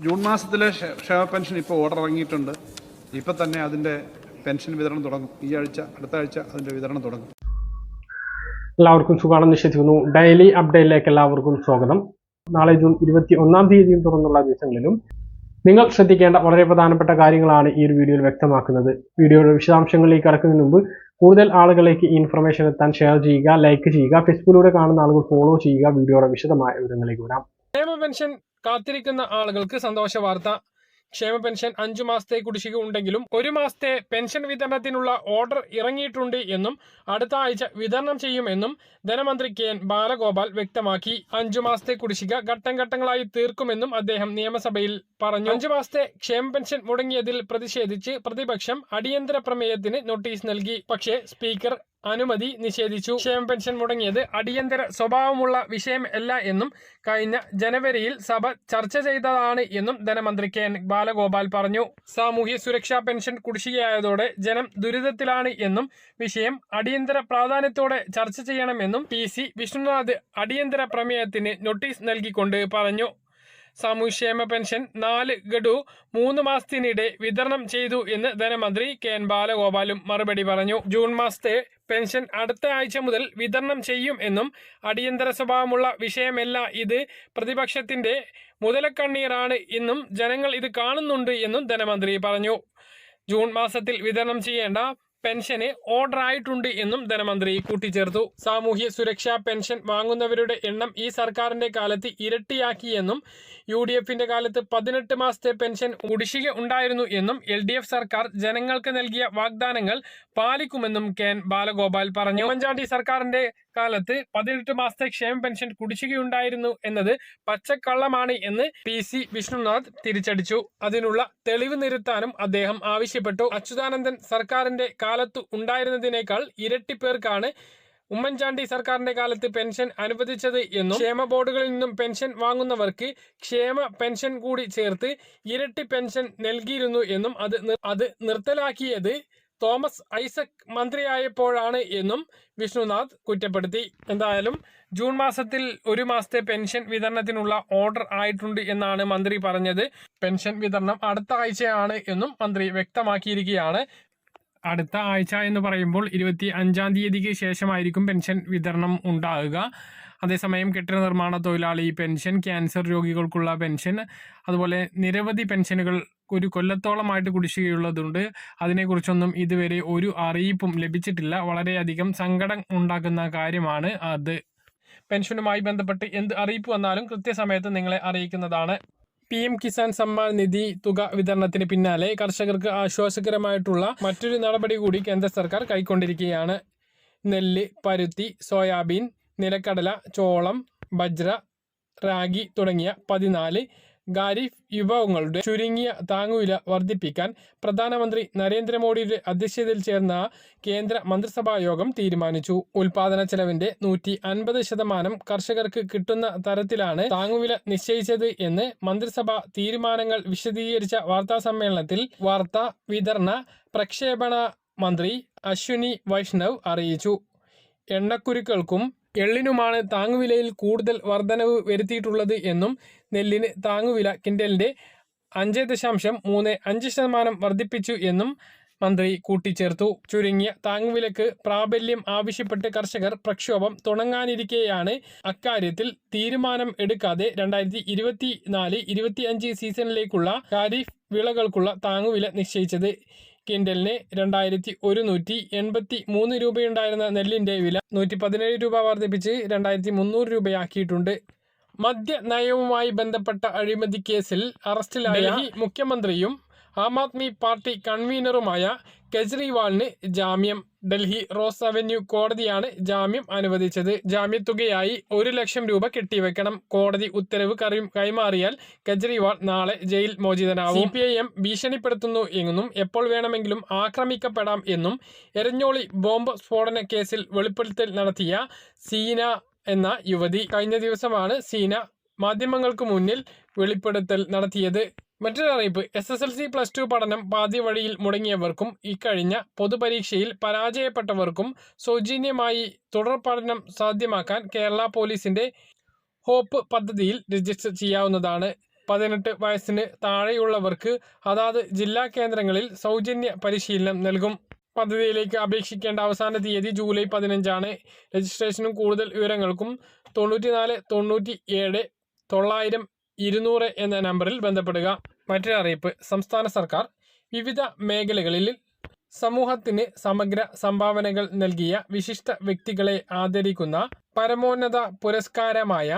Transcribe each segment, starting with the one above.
June മാസത്തിലെ ക്ഷ- ക്ഷേമ പെൻഷൻ ഇപ്പോൾ ഓർഡർ ഇറങ്ങിയിട്ടുണ്ട്. ഇപ്പം തന്നെ അതിന്റെ പെൻഷൻ വിതരണം തുടങ്ങും. ഈ ആഴ്ച അടുത്ത ആഴ്ച അതിന്റെ വിതരണം തുടങ്ങും. എല്ലാവർക്കും സുഖമാണെന്ന് വിശ്വസിക്കുന്നു. ഡെയിലി അപ്ഡേറ്റിലേക്ക് എല്ലാവർക്കും സ്വാഗതം. നാളെ ജൂൺ ഇരുപത്തി ഒന്നാം തീയതിയും തുറന്നുള്ള ദിവസങ്ങളിലും നിങ്ങൾ ശ്രദ്ധിക്കേണ്ട വളരെ പ്രധാനപ്പെട്ട കാര്യങ്ങളാണ് ഈ ഒരു വീഡിയോയിൽ വ്യക്തമാക്കുന്നത്. വീഡിയോയുടെ വിശദാംശങ്ങളിലേക്ക് കടക്കുന്നതിന് മുമ്പ് കൂടുതൽ ആളുകളിലേക്ക് ഇൻഫർമേഷൻ എത്താൻ ഷെയർ ചെയ്യുക ലൈക്ക് ചെയ്യുക ഫേസ്ബുക്കിലൂടെ കാണുന്ന ആളുകൾ ഫോളോ ചെയ്യുക വീഡിയോയുടെ വിശദമായ വിവരങ്ങളിലേക്ക് വരാം. ക്ഷേമ പെൻഷൻ കാത്തിരിക്കുന്ന ആളുകൾക്ക് സന്തോഷ വാർത്ത. ക്ഷേമ പെൻഷൻ അഞ്ചു മാസത്തെ കുടിശ്ശിക ഉണ്ടെങ്കിലും ഒരു മാസത്തെ പെൻഷൻ വിതരണത്തിനുള്ള ഓർഡർ ഇറങ്ങിയിട്ടുണ്ട് എന്നും അടുത്ത ആഴ്ച വിതരണം ചെയ്യുമെന്നും ധനമന്ത്രി കെ എൻ ബാലഗോപാൽ വ്യക്തമാക്കി. അഞ്ചു മാസത്തെ കുടിശ്ശിക ഘട്ടം ഘട്ടങ്ങളായി തീർക്കുമെന്നും അദ്ദേഹം നിയമസഭയിൽ പറഞ്ഞു. അഞ്ചു മാസത്തെ ക്ഷേമ പെൻഷൻ മുടങ്ങിയതിൽ പ്രതിഷേധിച്ച് പ്രതിപക്ഷം അടിയന്തര പ്രമേയത്തിന് നോട്ടീസ് നൽകി. പക്ഷേ സ്പീക്കർ അനുമതി നിഷേധിച്ചു. ക്ഷേമ പെൻഷൻ മുടങ്ങിയത് അടിയന്തര സ്വഭാവമുള്ള വിഷയമല്ല എന്നും കഴിഞ്ഞ ജനുവരിയിൽ സഭ ചർച്ച ചെയ്തതാണ് എന്നും ധനമന്ത്രി കെ എൻ ബാലഗോപാൽ പറഞ്ഞു. സാമൂഹ്യ സുരക്ഷാ പെൻഷൻ കുടിശ്ശികയായതോടെ ജനം ദുരിതത്തിലാണ് എന്നും വിഷയം അടിയന്തര പ്രാധാന്യത്തോടെ ചർച്ച ചെയ്യണമെന്നും പി സി വിഷ്ണുനാഥ് അടിയന്തര പ്രമേയത്തിന് നോട്ടീസ് നൽകിക്കൊണ്ട് പറഞ്ഞു. സാമൂഹ്യക്ഷേമ പെൻഷൻ നാല് ഗഡു മൂന്ന് മാസത്തിനിടെ വിതരണം ചെയ്തു എന്ന് ധനമന്ത്രി കെ എൻ ബാലഗോപാലും മറുപടി പറഞ്ഞു. ജൂൺ മാസത്തെ പെൻഷൻ അടുത്ത ആഴ്ച മുതൽ വിതരണം ചെയ്യും എന്നും അടിയന്തര സ്വഭാവമുള്ള വിഷയമല്ല ഇത്. പ്രതിപക്ഷത്തിന്റെ മുതലക്കണ്ണീറാണ് എന്നും ജനങ്ങൾ ഇത് കാണുന്നുണ്ട് എന്നും ധനമന്ത്രി പറഞ്ഞു. ജൂൺ മാസത്തിൽ വിതരണം ചെയ്യേണ്ട പെൻഷന് ഓർഡർ ആയിട്ടുണ്ട് എന്നും ധനമന്ത്രി കൂട്ടിച്ചേർത്തു. സാമൂഹ്യ സുരക്ഷാ പെൻഷൻ വാങ്ങുന്നവരുടെ എണ്ണം ഈ സർക്കാരിന്റെ കാലത്ത് ഇരട്ടിയാക്കിയെന്നും യു ഡി എഫിന്റെ കാലത്ത് പതിനെട്ട് മാസത്തെ പെൻഷൻ കുടിശ്ശിക ഉണ്ടായിരുന്നു എന്നും എൽ ഡി എഫ് സർക്കാർ ജനങ്ങൾക്ക് നൽകിയ വാഗ്ദാനങ്ങൾ പാലിക്കുമെന്നും കെ എൻ ബാലഗോപാൽ പറഞ്ഞു. ഉമ്മൻചാണ്ടി സർക്കാരിന്റെ കാലത്ത് പതിനെട്ട് മാസത്തെ ക്ഷേമ പെൻഷൻ കുടിശ്ശികയുണ്ടായിരുന്നു എന്നത് പച്ചക്കള്ളമാണ് എന്ന് പി സി വിഷ്ണുനാഥ് തിരിച്ചടിച്ചു. അതിനുള്ള തെളിവ് നിരത്താനും അദ്ദേഹം ആവശ്യപ്പെട്ടു. അച്യുതാനന്ദൻ സർക്കാരിന്റെ കാലത്തു ഉണ്ടായിരുന്നതിനേക്കാൾ ഇരട്ടി പേർക്കാണ് ഉമ്മൻചാണ്ടി സർക്കാരിന്റെ കാലത്ത് പെൻഷൻ അനുവദിച്ചത് എന്നും ക്ഷേമ ബോർഡുകളിൽ നിന്നും പെൻഷൻ വാങ്ങുന്നവർക്ക് ക്ഷേമ പെൻഷൻ കൂടി ചേർത്ത് ഇരട്ടി പെൻഷൻ നൽകിയിരുന്നു എന്നും അത് അത് നിർത്തലാക്കിയത് തോമസ് ഐസക് മന്ത്രിയായപ്പോഴാണ് എന്നും വിഷ്ണുനാഥ് കുറ്റപ്പെടുത്തി. എന്തായാലും ജൂൺ മാസത്തിൽ ഒരു മാസത്തെ പെൻഷൻ വിതരണത്തിനുള്ള ഓർഡർ ആയിട്ടുണ്ട് എന്നാണ് മന്ത്രി പറഞ്ഞത്. പെൻഷൻ വിതരണം അടുത്ത ആഴ്ചയാണ് എന്നും മന്ത്രി വ്യക്തമാക്കിയിരിക്കുകയാണ്. അടുത്ത ആഴ്ച എന്ന് പറയുമ്പോൾ ഇരുപത്തി അഞ്ചാം തീയതിക്ക് ശേഷമായിരിക്കും പെൻഷൻ വിതരണം ഉണ്ടാകുക. അതേസമയം കെട്ടിട നിർമ്മാണ തൊഴിലാളി പെൻഷൻ ക്യാൻസർ രോഗികൾക്കുള്ള പെൻഷൻ അതുപോലെ നിരവധി പെൻഷനുകൾ ഒരു കൊല്ലത്തോളമായിട്ട് കുടിശ്ശികയുള്ളതുണ്ട്. അതിനെക്കുറിച്ചൊന്നും ഇതുവരെ ഒരു അറിയിപ്പും ലഭിച്ചിട്ടില്ല. വളരെയധികം സങ്കടം ഉണ്ടാക്കുന്ന കാര്യമാണ് അത്. പെൻഷനുമായി ബന്ധപ്പെട്ട് എന്ത് അറിയിപ്പ് വന്നാലും കൃത്യസമയത്ത് നിങ്ങളെ അറിയിക്കുന്നതാണ്. പി എം കിസാൻ സമ്മാൻ നിധി തുക വിതരണത്തിന് പിന്നാലെ കർഷകർക്ക് ആശ്വാസകരമായിട്ടുള്ള മറ്റൊരു നടപടി കൂടി കേന്ദ്ര സർക്കാർ കൈക്കൊണ്ടിരിക്കുകയാണ്. നെല്ല് പരുത്തി സോയാബീൻ നിലക്കടല ചോളം ബജ്ര റാഗി തുടങ്ങിയ പതിനാല് ഖാരിഫ് വിഭവങ്ങളുടെ ചുരുങ്ങിയ താങ്ങുവില വർദ്ധിപ്പിക്കാൻ പ്രധാനമന്ത്രി നരേന്ദ്രമോദിയുടെ അധ്യക്ഷതയിൽ ചേർന്ന കേന്ദ്ര മന്ത്രിസഭാ യോഗം തീരുമാനിച്ചു. ഉൽപാദന ചെലവിന്റെ നൂറ്റി അൻപത് ശതമാനം കർഷകർക്ക് കിട്ടുന്ന തരത്തിലാണ് താങ്ങുവില നിശ്ചയിച്ചത് എന്ന് മന്ത്രിസഭ തീരുമാനങ്ങൾ വിശദീകരിച്ച വാർത്താ സമ്മേളനത്തിൽ വാർത്താ വിതരണ പ്രക്ഷേപണ മന്ത്രി അശ്വിനി വൈഷ്ണവ് അറിയിച്ചു. എണ്ണക്കുരുക്കൾക്കും എള്ളിനുമാണ് താങ്ങുവിലയിൽ കൂടുതൽ വർധനവ് വരുത്തിയിട്ടുള്ളത് എന്നും നെല്ലിന് താങ്ങുവില കിൻഡലിന്റെ അഞ്ച് ദശാംശം മൂന്ന് അഞ്ച് ശതമാനം വർദ്ധിപ്പിച്ചു എന്നും മന്ത്രി കൂട്ടിച്ചേർത്തു. ചുരുങ്ങിയ താങ്ങുവിലക്ക് പ്രാബല്യം ആവശ്യപ്പെട്ട് കർഷകർ പ്രക്ഷോഭം തുടങ്ങാനിരിക്കെയാണ് അക്കാര്യത്തിൽ തീരുമാനം എടുക്കാതെ രണ്ടായിരത്തി ഇരുപത്തി നാല് ഇരുപത്തി അഞ്ച് സീസണിലേക്കുള്ള ഖാരിഫ് വിളകൾക്കുള്ള താങ്ങുവില നിശ്ചയിച്ചത്. കിൻഡലിന് രണ്ടായിരത്തി ഒരുന്നൂറ്റി എൺപത്തി മൂന്ന് രൂപയുണ്ടായിരുന്ന നെല്ലിന്റെ വില നൂറ്റി പതിനേഴ് രൂപ വർദ്ധിപ്പിച്ച് രണ്ടായിരത്തി മുന്നൂറ് രൂപയാക്കിയിട്ടുണ്ട്. മദ്യ നയവുമായി ബന്ധപ്പെട്ട അഴിമതി കേസിൽ അറസ്റ്റിലായ മുഖ്യമന്ത്രിയും ആം ആദ്മി പാർട്ടി കൺവീനറുമായ കെജ്രിവാളിന് ജാമ്യം. ഡൽഹി റോസ് അവന്യൂ കോടതിയാണ് ജാമ്യം അനുവദിച്ചത്. ജാമ്യത്തുകയായി ഒരു ലക്ഷം രൂപ കെട്ടിവെക്കണം. കോടതി ഉത്തരവ് കൈമാറിയാൽ കെജ്രിവാൾ നാളെ ജയിൽ മോചിതനാവും. സി പി ഐ എം ഭീഷണിപ്പെടുത്തുന്നു എന്നും എപ്പോൾ വേണമെങ്കിലും ആക്രമിക്കപ്പെടാം എന്നും എരഞ്ഞോളി ബോംബ് സ്ഫോടന കേസിൽ വെളിപ്പെടുത്തൽ നടത്തിയ സീന എന്ന യുവതി കഴിഞ്ഞ ദിവസമാണ് സീന മാധ്യമങ്ങൾക്ക് മുന്നിൽ വെളിപ്പെടുത്തൽ നടത്തിയത്. മറ്റൊരറിയിപ്പ് S S L C plus two പഠനം പാതി വഴിയിൽ മുടങ്ങിയവർക്കും ഇക്കഴിഞ്ഞ പൊതുപരീക്ഷയിൽ പരാജയപ്പെട്ടവർക്കും സൗജന്യമായി തുടർ പഠനം സാധ്യമാക്കാൻ കേരള പോലീസിന്റെ ഹോപ്പ് പദ്ധതിയിൽ രജിസ്റ്റർ ചെയ്യാവുന്നതാണ്. പതിനെട്ട് വയസ്സിന് താഴെയുള്ളവർക്ക് അതാത് ജില്ലാ കേന്ദ്രങ്ങളിൽ സൗജന്യ പരിശീലനം നൽകും. പദ്ധതിയിലേക്ക് അപേക്ഷിക്കേണ്ട അവസാന തീയതി ജൂലൈ പതിനഞ്ചാണ്. രജിസ്ട്രേഷനും കൂടുതൽ വിവരങ്ങൾക്കും തൊണ്ണൂറ്റിനാല് തൊണ്ണൂറ്റി ഏഴ് തൊള്ളായിരം ഇരുന്നൂറ് എന്ന നമ്പറിൽ ബന്ധപ്പെടുക. മറ്റൊരറിയിപ്പ് സംസ്ഥാന സർക്കാർ വിവിധ മേഖലകളിൽ സമൂഹത്തിന് സമഗ്ര സംഭാവനകൾ നൽകിയ വിശിഷ്ട വ്യക്തികളെ ആദരിക്കുന്ന പരമോന്നത പുരസ്കാരമായ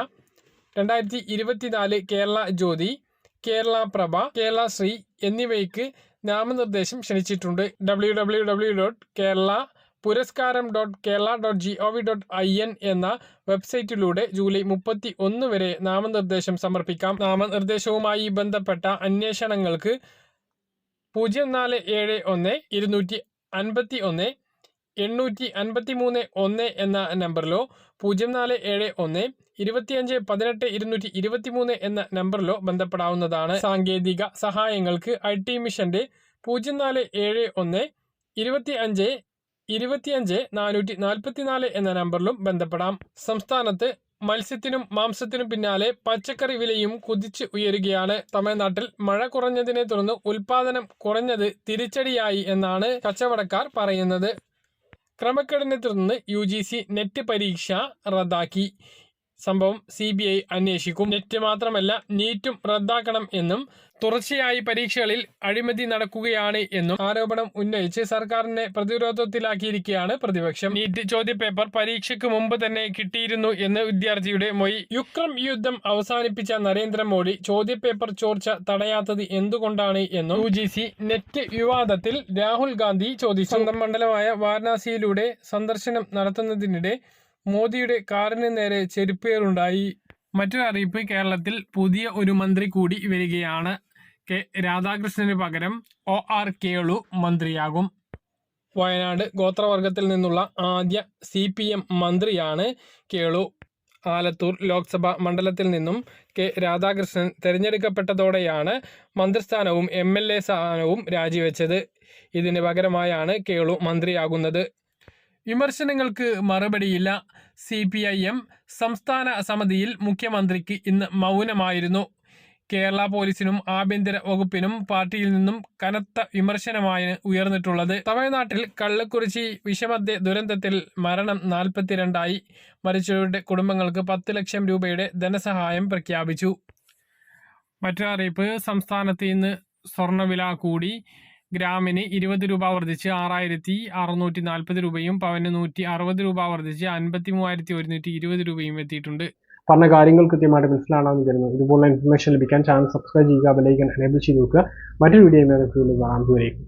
രണ്ടായിരത്തി ഇരുപത്തിനാല് കേരള ജ്യോതി കേരള പ്രഭ കേരള ശ്രീ എന്നിവയ്ക്ക് നാമനിർദ്ദേശം ക്ഷണിച്ചിട്ടുണ്ട്. W W W dot Kerala Puraskaram dot Kerala dot G O V dot I N എന്ന വെബ്സൈറ്റിലൂടെ ജൂലൈ മുപ്പത്തി ഒന്ന് വരെ നാമനിർദ്ദേശം സമർപ്പിക്കാം. നാമനിർദ്ദേശവുമായി ബന്ധപ്പെട്ട അന്വേഷണങ്ങൾക്ക് പൂജ്യം നാല് ഏഴ് ഒന്ന് ഇരുന്നൂറ്റി അൻപത്തി ഒന്ന് എണ്ണൂറ്റി അൻപത്തി മൂന്ന് ഒന്ന് എന്ന നമ്പറിലോ പൂജ്യം നാല് ഏഴ് ഒന്ന് ഇരുപത്തിയഞ്ച് പതിനെട്ട് ഇരുന്നൂറ്റി ഇരുപത്തി മൂന്ന് എന്ന നമ്പറിലോ ബന്ധപ്പെടാവുന്നതാണ് സാങ്കേതിക സഹായങ്ങൾക്ക് ഐ ടി മിഷന്റെ പൂജ്യം നാല് ഏഴ് ഒന്ന് ഇരുപത്തി അഞ്ച് ഇരുപത്തിയഞ്ച് നാനൂറ്റി നാൽപ്പത്തിനാല് എന്ന നമ്പറിലും ബന്ധപ്പെടാം. സംസ്ഥാനത്ത് മത്സ്യത്തിനും മാംസത്തിനും പിന്നാലെ പച്ചക്കറി വിലയും കുതിച്ച് ഉയരുകയാണ്. തമിഴ്നാട്ടിൽ മഴ കുറഞ്ഞതിനെ തുടർന്ന് ഉൽപാദനം കുറഞ്ഞത് തിരിച്ചടിയായി എന്നാണ് കച്ചവടക്കാർ പറയുന്നത്. ക്രമക്കേടിനെ തുടർന്ന് യു ജി സി നെറ്റ് പരീക്ഷ റദ്ദാക്കി. സംഭവം സി ബി ഐ അന്വേഷിക്കും. നെറ്റ് മാത്രമല്ല നീറ്റും റദ്ദാക്കണം എന്നും തുടർച്ചയായി പരീക്ഷകളിൽ അഴിമതി നടക്കുകയാണ് എന്നും ആരോപണം ഉന്നയിച്ച് സർക്കാരിനെ പ്രതിരോധത്തിലാക്കിയിരിക്കുകയാണ് പ്രതിപക്ഷം. നീറ്റ് ചോദ്യപേപ്പർ പരീക്ഷയ്ക്ക് മുമ്പ് തന്നെ കിട്ടിയിരുന്നു എന്ന് വിദ്യാർത്ഥിയുടെ മൊഴി. യുക്രം യുദ്ധം അവസാനിപ്പിച്ച നരേന്ദ്രമോദി ചോദ്യപേപ്പർ ചോർച്ച തടയാത്തത് എന്തുകൊണ്ടാണ് എന്നും യു ജി സി നെറ്റ് വിവാദത്തിൽ രാഹുൽ ഗാന്ധി ചോദിച്ചു. സ്വന്തം മണ്ഡലമായ വാരണാസിയിലൂടെ സന്ദർശനം നടത്തുന്നതിനിടെ മോദിയുടെ കാറിന് നേരെ ചെരുപ്പേറുണ്ടായി. മറ്റൊരു അറിയിപ്പ് കേരളത്തിൽ പുതിയ ഒരു മന്ത്രി കൂടി വരികയാണ്. കെ. രാധാകൃഷ്ണന് പകരം ഒ. ആർ. കേളു മന്ത്രിയാകും. വയനാട് ഗോത്രവർഗത്തിൽ നിന്നുള്ള ആദ്യ സി. പി. എം. മന്ത്രിയാണ് കേളു. ആലത്തൂർ ലോക്സഭാ മണ്ഡലത്തിൽ നിന്നും കെ. രാധാകൃഷ്ണൻ തിരഞ്ഞെടുക്കപ്പെട്ടതോടെയാണ് മന്ത്രിസ്ഥാനവും എം. എൽ. എ. സ്ഥാനവും രാജിവെച്ചത്. ഇതിന് പകരമായാണ് കേളു മന്ത്രിയാകുന്നത്. വിമർശനങ്ങൾക്ക് മറുപടിയില്ല. സി പി ഐ എം സംസ്ഥാന സമിതിയിൽ മുഖ്യമന്ത്രിക്ക് ഇന്ന് മൗനമായിരുന്നു. കേരള പോലീസിനും ആഭ്യന്തര വകുപ്പിനും പാർട്ടിയിൽ നിന്നും കനത്ത വിമർശനമാണ് ഉയർന്നിട്ടുള്ളത്. തമിഴ്നാട്ടിൽ കള്ളക്കുറിച്ചി വിഷമദ്യ ദുരന്തത്തിൽ മരണം നാൽപ്പത്തിരണ്ടായി. മരിച്ചവരുടെ കുടുംബങ്ങൾക്ക് പത്ത് ലക്ഷം രൂപയുടെ ധനസഹായം പ്രഖ്യാപിച്ചു. മറ്റൊരു അറിയിപ്പ് സംസ്ഥാനത്ത് ഇന്ന് സ്വർണവില കൂടി. ഗ്രാമിന് ഇരുപത് രൂപ വർദ്ധിച്ച് ആറായിരത്തി അറുന്നൂറ്റി നാൽപ്പത് രൂപയും പവന് നൂറ്റി അറുപത് രൂപ വർദ്ധിച്ച് അൻപത്തി മൂവായിരത്തി ഒരുന്നൂറ്റി ഇരുപത് രൂപയും എത്തിയിട്ടുണ്ട്. പറഞ്ഞ കാര്യങ്ങൾ കൃത്യമായിട്ട് മനസ്സിലാണെന്ന് വിചാരിക്കുന്നു. ഇതുപോലുള്ള ഇൻഫർമേഷൻ ലഭിക്കാൻ ചാനൽ സബ്സ്ക്രൈബ് ചെയ്യുക ബെലൈക്കൻ എനേബിൾ ചെയ്ത് നോക്കുക മറ്റൊരു വീഡിയോ കാണാം. ദൂരേക്കും